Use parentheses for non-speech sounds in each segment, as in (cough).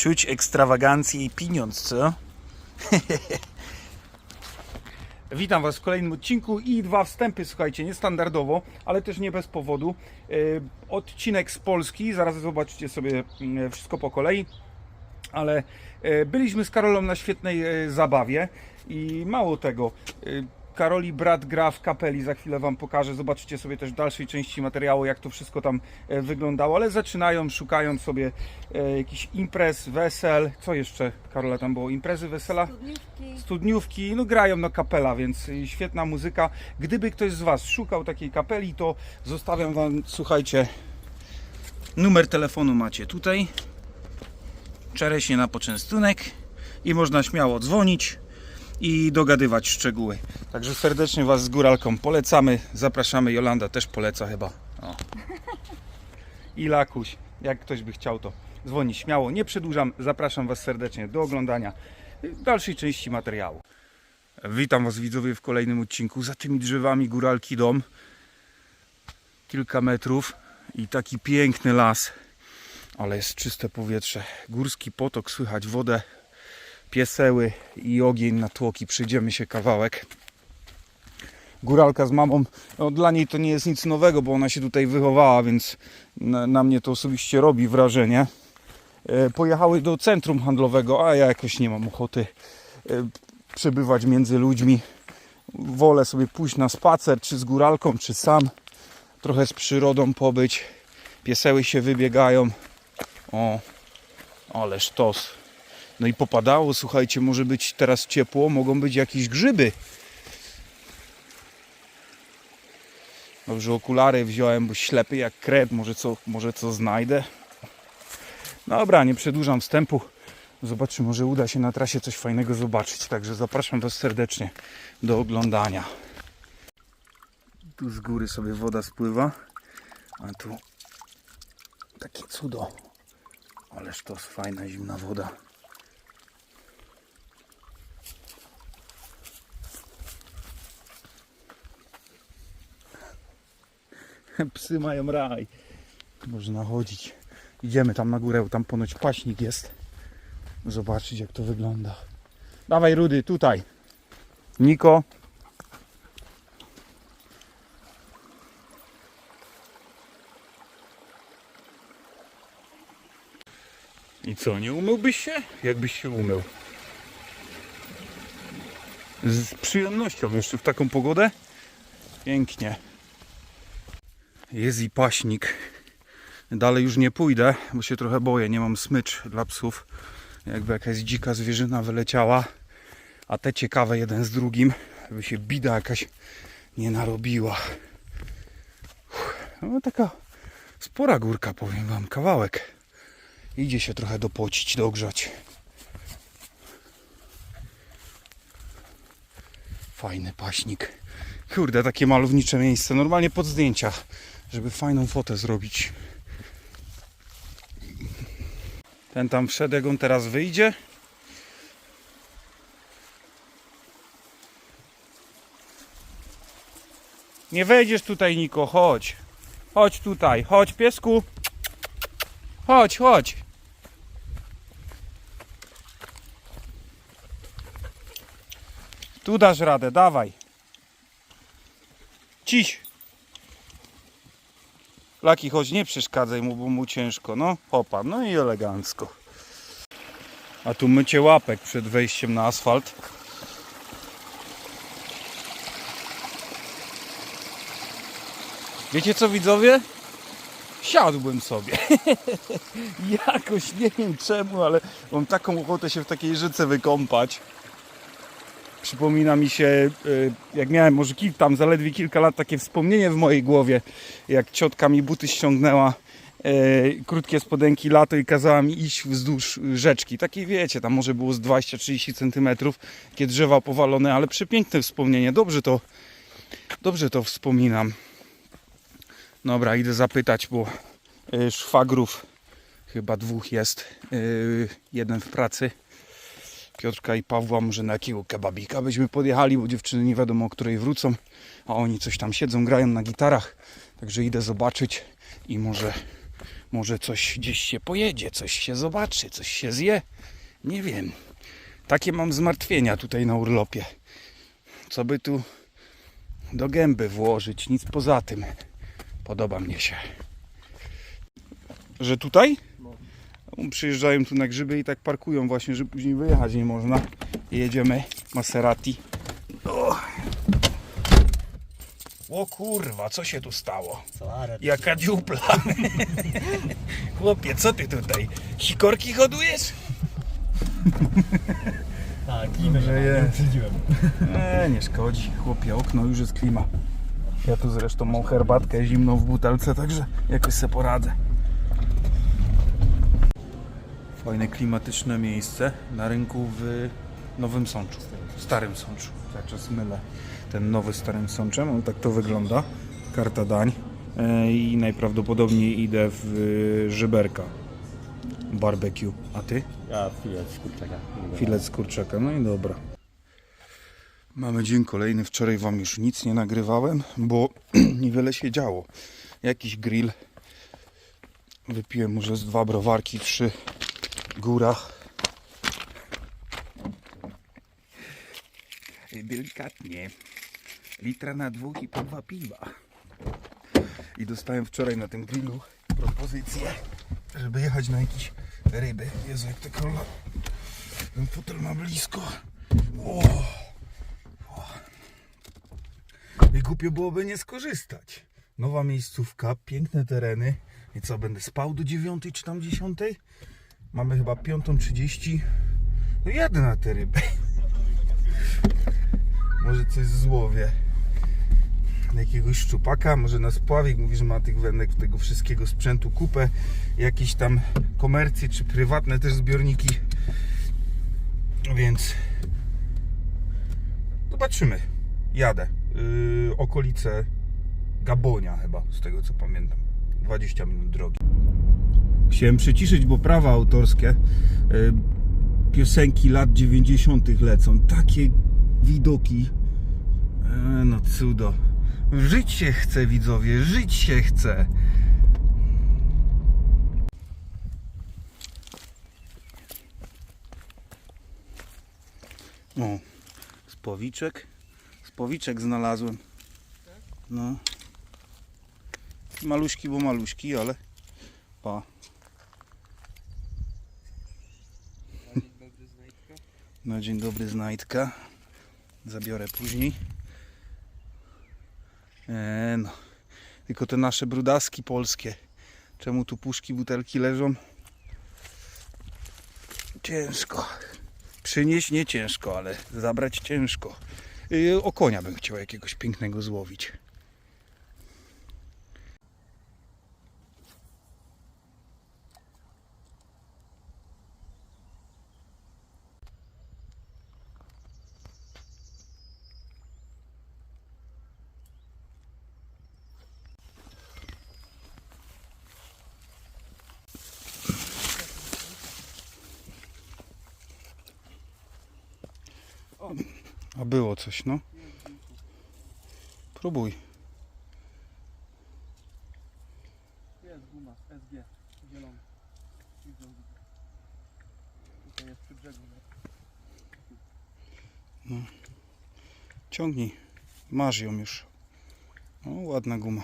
Czuć ekstrawagancję i pieniądz, co? (laughs) Witam Was w kolejnym odcinku i dwa wstępy, słuchajcie, niestandardowo, ale też nie bez powodu. E, Odcinek z Polski, zaraz zobaczycie sobie mm, wszystko po kolei, ale e, byliśmy z Karolą na świetnej e, zabawie i mało tego, e, Karoli brat gra w kapeli, za chwilę Wam pokażę, zobaczycie sobie też w dalszej części materiału, jak to wszystko tam e, wyglądało, ale zaczynają szukając sobie e, jakichś imprez, wesel, co jeszcze Karola tam było, imprezy, wesela? Studniówki. studniówki, no grają na kapela, więc y, świetna muzyka. Gdyby ktoś z Was szukał takiej kapeli, to zostawiam Wam, słuchajcie, numer telefonu macie tutaj. Czereśnie na poczęstunek i można śmiało dzwonić i dogadywać szczegóły. Także serdecznie Was z góralką polecamy, zapraszamy. Jolanda też poleca chyba. O. I Lakuś, jak ktoś by chciał to dzwoni śmiało. Nie przedłużam, zapraszam Was serdecznie do oglądania dalszej części materiału. Witam Was widzowie w kolejnym odcinku. Za tymi drzewami góralki dom. Kilka metrów i taki piękny las. Ale jest czyste powietrze. Górski potok, słychać wodę, pieseły i ogień na tłoki. Przyjdziemy się kawałek. Góralka z mamą, no, dla niej to nie jest nic nowego, bo ona się tutaj wychowała, więc na, na mnie to osobiście robi wrażenie e, pojechały do centrum handlowego, a ja jakoś nie mam ochoty e, przebywać między ludźmi. Wolę sobie pójść na spacer, czy z góralką, czy sam. Trochę z przyrodą pobyć. Pieseły się wybiegają. O, ale sztos. No i popadało, słuchajcie, może być teraz ciepło, mogą być jakieś grzyby. Dobrze, okulary wziąłem, bo ślepy jak kret, może co, może co znajdę. Dobra, nie przedłużam wstępu. Zobaczymy, może uda się na trasie coś fajnego zobaczyć. Także zapraszam Was serdecznie do oglądania. Tu z góry sobie woda spływa, a tu takie cudo. Ależ to jest fajna zimna woda. (laughs) Psy mają raj. Można chodzić. Idziemy tam na górę, tam ponoć paśnik jest. Zobaczyć jak to wygląda. Dawaj Rudy, tutaj. Niko. I co, nie umyłbyś się? Jakbyś się umył? Z przyjemnością jeszcze w taką pogodę? Pięknie. Jest i paśnik. Dalej już nie pójdę, bo się trochę boję. Nie mam smycz dla psów. Jakby jakaś dzika zwierzyna wyleciała. A te ciekawe jeden z drugim, żeby się bida jakaś nie narobiła. No taka spora górka, powiem wam, kawałek. Idzie się trochę dopocić, dogrzać. Fajny paśnik. Kurde, takie malownicze miejsce. Normalnie pod zdjęcia, żeby fajną fotę zrobić. Ten tam wszedł, jak on teraz wyjdzie. Nie wejdziesz tutaj, Niko, chodź. Chodź tutaj, chodź, piesku. Chodź, chodź. Tu dasz radę, dawaj. Ciś. Laki, chodź, nie przeszkadzaj mu, bo mu ciężko. No, hopa, no i elegancko. A tu mycie łapek przed wejściem na asfalt. Wiecie co widzowie? Siadłbym sobie. (laughs) Jakoś nie wiem czemu, ale mam taką ochotę się w takiej rzece wykąpać. Przypomina mi się, y, jak miałem może kil, tam zaledwie kilka lat, takie wspomnienie w mojej głowie, jak ciotka mi buty ściągnęła, y, krótkie spodenki lato i kazała mi iść wzdłuż rzeczki. Takie wiecie, tam może było z 20-30 cm, takie drzewa powalone, ale przepiękne wspomnienie. Dobrze to, dobrze to wspominam. Dobra, idę zapytać, bo y, szwagrów chyba dwóch jest. Jeden w pracy. Piotrka i Pawła, może na jakiego kebabika byśmy podjechali, bo dziewczyny nie wiadomo o której wrócą, a oni coś tam siedzą, grają na gitarach. Także idę zobaczyć i może, Może coś gdzieś się pojedzie, coś się zobaczy, coś się zje. Nie wiem. Takie mam zmartwienia tutaj na urlopie. Co by tu do gęby włożyć, nic poza tym. Podoba mnie się. Że tutaj? Przyjeżdżają tu na grzyby i tak parkują właśnie, że później wyjechać nie można. Jedziemy Maserati. O. o kurwa, co się tu stało? Jaka dziupla. (laughs) Chłopie, co ty tutaj? Sikorki hodujesz? (laughs) tak, klimę Że nie jest. E, nie szkodzi. Chłopie, okno już jest klima. Ja tu zresztą mam herbatkę zimną w butelce, także jakoś se poradzę. Fajne klimatyczne miejsce na rynku w Nowym Sączu. W Starym Sączu. Cały czas mylę ten nowy Starym Sączem. On tak to wygląda. Karta dań. E, I najprawdopodobniej idę w Żyberka. Barbecue. A ty? Ja chwilę z kurczaka. Filet z kurczaka, no i dobra. Mamy dzień kolejny. Wczoraj Wam już nic nie nagrywałem, bo (clears throat) niewiele się działo. Jakiś grill. Wypiłem może z dwa browarki przy górach. Delikatnie. Litra na dwóch i po dwa piwa. I dostałem wczoraj na tym grillu propozycję, żeby jechać na jakieś ryby. Jezu, jak te króla ten fotel ma blisko. O. O. I głupio byłoby nie skorzystać. Nowa miejscówka, piękne tereny. I co, będę spał do dziewiątej czy tam dziesiątej? Mamy chyba piątą trzydzieści. No jadę na te ryby. (laughs) Może coś złowię. Jakiegoś szczupaka, może na spławik. Mówi, że ma tych wędek, tego wszystkiego sprzętu kupę. Jakieś tam komercje czy prywatne też zbiorniki. Więc zobaczymy. Jadę. Yy, okolice Gabonia chyba, z tego co pamiętam. 20 minut drogi. Chciałem przyciszyć, bo prawa autorskie yy, piosenki lat 90. lecą. Takie widoki. E, no cudo. Żyć się chce, widzowie, żyć się chce. O, spowiczek. Spowiczek znalazłem. No. Maluśki, bo maluśki, ale pa. No dzień dobry znajdka. Zabiorę później. Eee, no. Tylko te nasze brudaski polskie. Czemu tu puszki, butelki leżą? Ciężko. Przynieść nie ciężko, ale zabrać ciężko. Yy, o konia bym chciał jakiegoś pięknego złowić. A było coś, no. Próbuj. Jest guma, SG, zielony. Tutaj jest przy brzegu. Ciągnij. Masz ją już. O, ładna guma.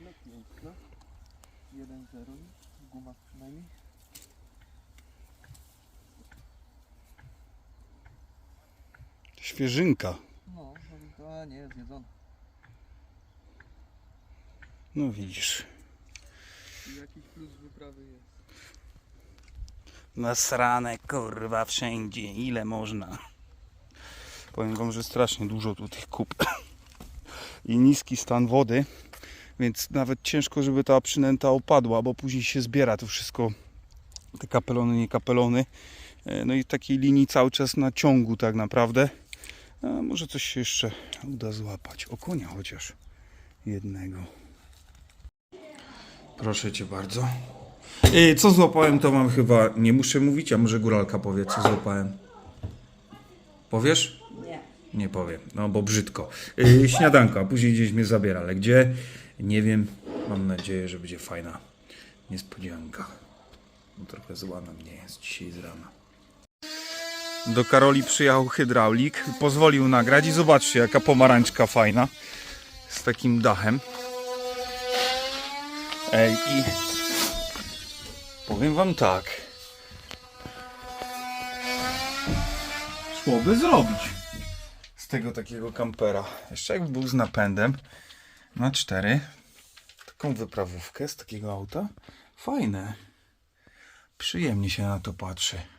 No piękna. 1-0, guma przynajmniej. Świeżynka. No, a nie jest jedzona. No widzisz. I jakiś plus wyprawy jest. Nasrane kurwa wszędzie. Ile można. Powiem wam, że strasznie dużo tu tych kup. (clears throat) I niski stan wody. Więc nawet ciężko, żeby ta przynęta opadła, bo później się zbiera to wszystko. Te kapelony, nie kapelony. E, No i w takiej linii cały czas na ciągu tak naprawdę. A może coś się jeszcze uda złapać. O konia chociaż jednego. Proszę cię bardzo. Yy, Co złapałem, to wam chyba nie muszę mówić, a może góralka powie, co złapałem. Powiesz? Nie. Nie powiem, no bo brzydko. Yy, śniadanko, a później gdzieś mnie zabiera, ale gdzie? Nie wiem. Mam nadzieję, że będzie fajna niespodzianka. Bo trochę zła na mnie jest dzisiaj z rana. Do Karoli przyjechał hydraulik, pozwolił nagrać i zobaczcie jaka pomarańczka fajna z takim dachem. Ej i powiem wam tak. Szłoby zrobić z tego takiego kampera. Jeszcze jakby był z napędem na cztery. Taką wyprawówkę z takiego auta. Fajne. Przyjemnie się na to patrzy.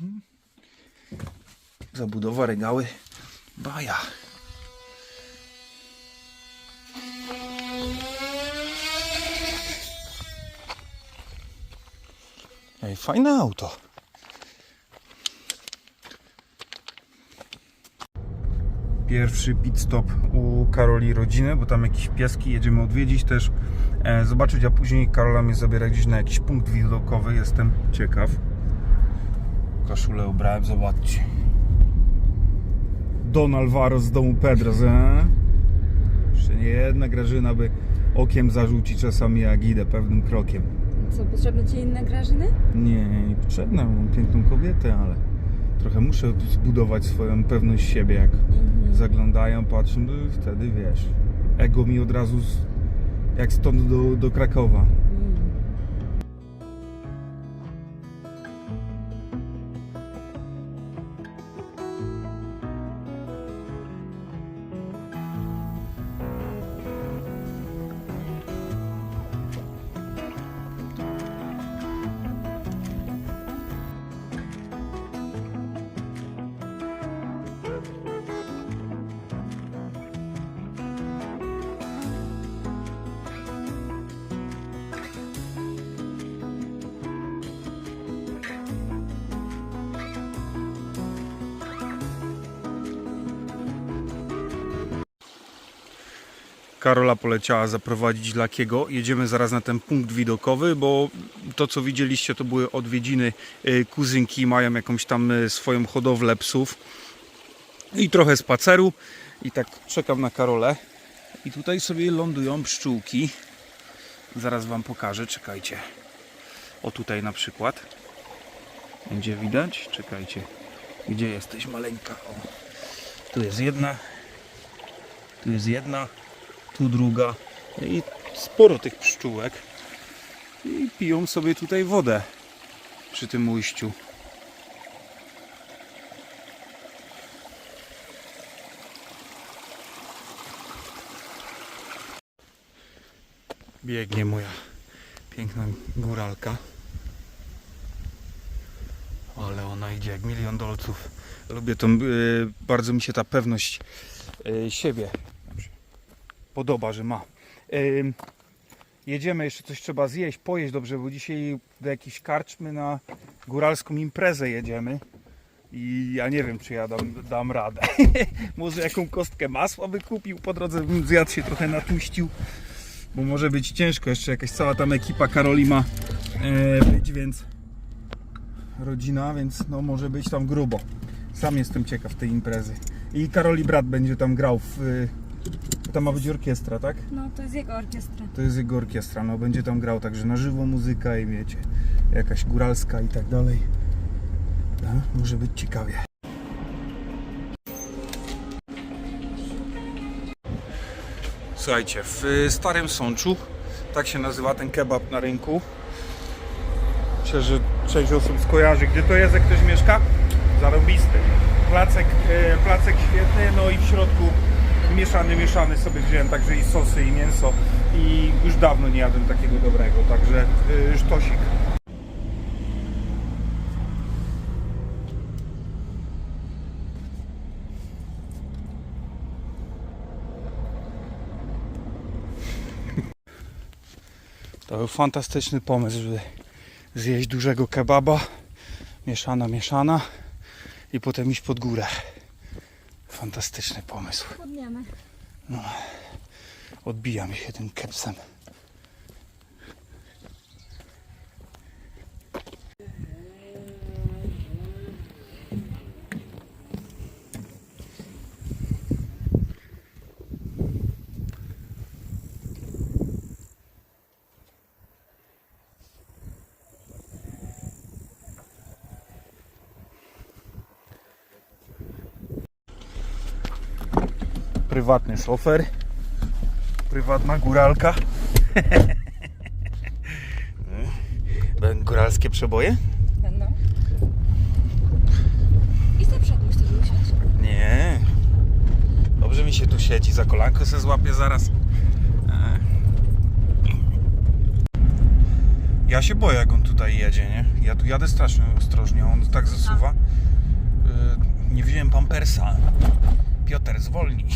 Mm. Zabudowa, regały. Baja. Ej, fajne auto. Pierwszy pit stop u Karoli rodziny, bo tam jakieś pieski jedziemy odwiedzić też, e, zobaczyć, a później Karola mnie zabiera gdzieś na jakiś punkt widokowy. Jestem ciekaw. Koszulę ubrałem, zobaczcie. Don Alvaro z domu Pedros, e? Jeszcze nie jedna Grażyna by okiem zarzucić czasami jak idę pewnym krokiem. Co, potrzebne ci inne Grażyny? Nie, nie potrzebna, mam piękną kobietę, ale trochę muszę zbudować swoją pewność siebie, jak zaglądają, patrzą, i wtedy wiesz, ego mi od razu, z, jak stąd do, do Krakowa. Karola poleciała zaprowadzić Lakiego. Jedziemy zaraz na ten punkt widokowy, bo to co widzieliście to były odwiedziny y, kuzynki, mają jakąś tam y, swoją hodowlę psów i trochę spaceru i tak czekam na Karolę i tutaj sobie lądują pszczółki. Zaraz wam pokażę, czekajcie. O tutaj na przykład. Będzie widać? Czekajcie. Gdzie jesteś maleńka? O. Tu jest jedna. Tu jest jedna tu druga i sporo tych pszczółek i piją sobie tutaj wodę przy tym ujściu. Biegnie moja piękna góralka. Ale ona idzie jak milion dolców. Lubię tą, y, bardzo mi się ta pewność y, siebie podoba, że ma. Jedziemy, jeszcze coś trzeba zjeść, pojeść dobrze, bo dzisiaj do jakiejś karczmy na góralską imprezę jedziemy. I ja nie wiem, czy ja dam, dam radę. (laughs) może jaką kostkę masła by kupił, po drodze bym zjadł się trochę natłuścił, bo może być ciężko. Jeszcze jakaś cała tam ekipa Karoli ma e, być, więc rodzina, więc no może być tam grubo. Sam jestem ciekaw tej imprezy. I Karoli brat będzie tam grał w, tam ma być orkiestra, tak? No, to jest jego orkiestra. To jest jego orkiestra, no będzie tam grał także na żywo muzyka i wiecie, jakaś góralska i tak dalej. No, może być ciekawie. Słuchajcie, w Starym Sączu, tak się nazywa ten kebab na rynku. Myślę, że część osób skojarzy, gdzie to jest, jak ktoś mieszka. Zarobisty. Placek, y, placek świetny, no i w środku mieszany, mieszany sobie wziąłem także i sosy i mięso i już dawno nie jadłem takiego dobrego, także y, sztosik. (laughs) To był fantastyczny pomysł, żeby zjeść dużego kebaba, mieszana, mieszana i potem iść pod górę. Fantastyczny pomysł. Podniemy. Odbijam się tym kepsem. Prywatny szofer, prywatna góralka. (laughs) Będą góralskie przeboje? Będą. I za przodu chcesz usiąść. Nie. Dobrze mi się tu siedzi, za kolanko se złapię zaraz. E. Ja się boję, jak on tutaj jedzie, nie? Ja tu jadę strasznie ostrożnie, on tak zasuwa. E, Nie wziąłem pampersa. Piotr, zwolnij.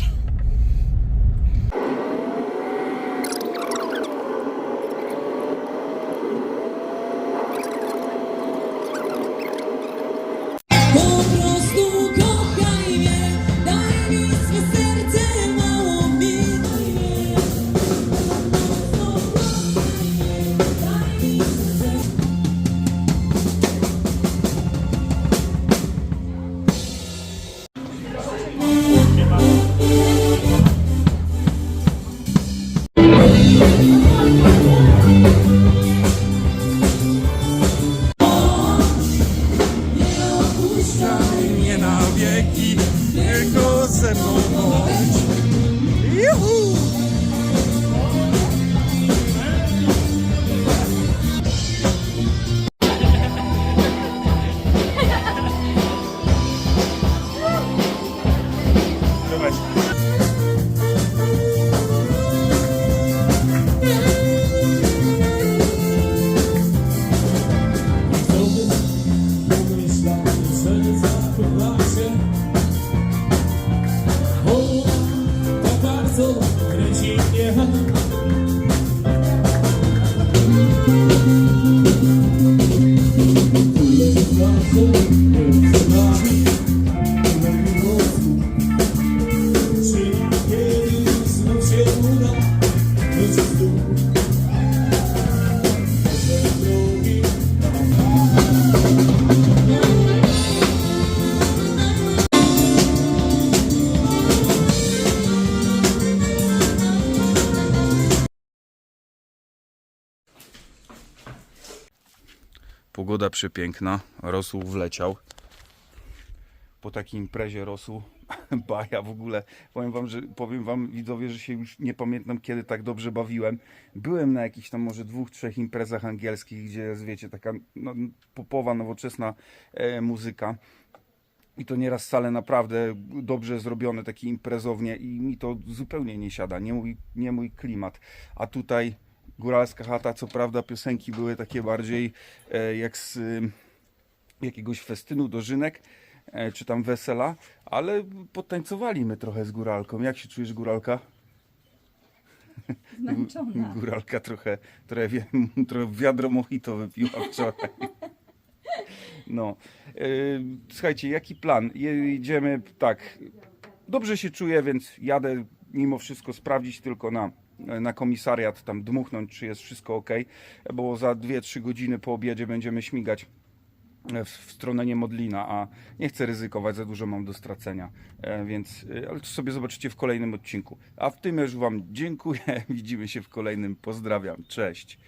Przepiękna, rosół wleciał. Po takiej imprezie rosół, (laughs) baja w ogóle. Powiem wam, że powiem wam widzowie, że się już nie pamiętam kiedy tak dobrze bawiłem. Byłem na jakichś tam może dwóch, trzech imprezach angielskich, gdzie jest wiecie, taka no, popowa, nowoczesna e, muzyka. I to nieraz wcale naprawdę dobrze zrobione, takie imprezownie i mi to zupełnie nie siada, nie mój, nie mój klimat. A tutaj góralska chata, co prawda piosenki były takie bardziej e, jak z y, jakiegoś festynu, dożynek, e, czy tam wesela, ale potańcowaliśmy trochę z góralką. Jak się czujesz góralka? Zmęczona. (laughs) Góralka trochę, trochę, (laughs) trochę wiadro mojito wypiła wczoraj. No. E, Słuchajcie, jaki plan? Jedziemy tak. Dobrze się czuję, więc jadę mimo wszystko sprawdzić tylko na, na komisariat, tam dmuchnąć, czy jest wszystko ok, bo za 2-3 godziny po obiedzie będziemy śmigać w, w stronę Niemodlina, a nie chcę ryzykować, za dużo mam do stracenia, e, więc, e, ale to sobie zobaczycie w kolejnym odcinku. A w tym już Wam dziękuję, (laughs) widzimy się w kolejnym, pozdrawiam, cześć.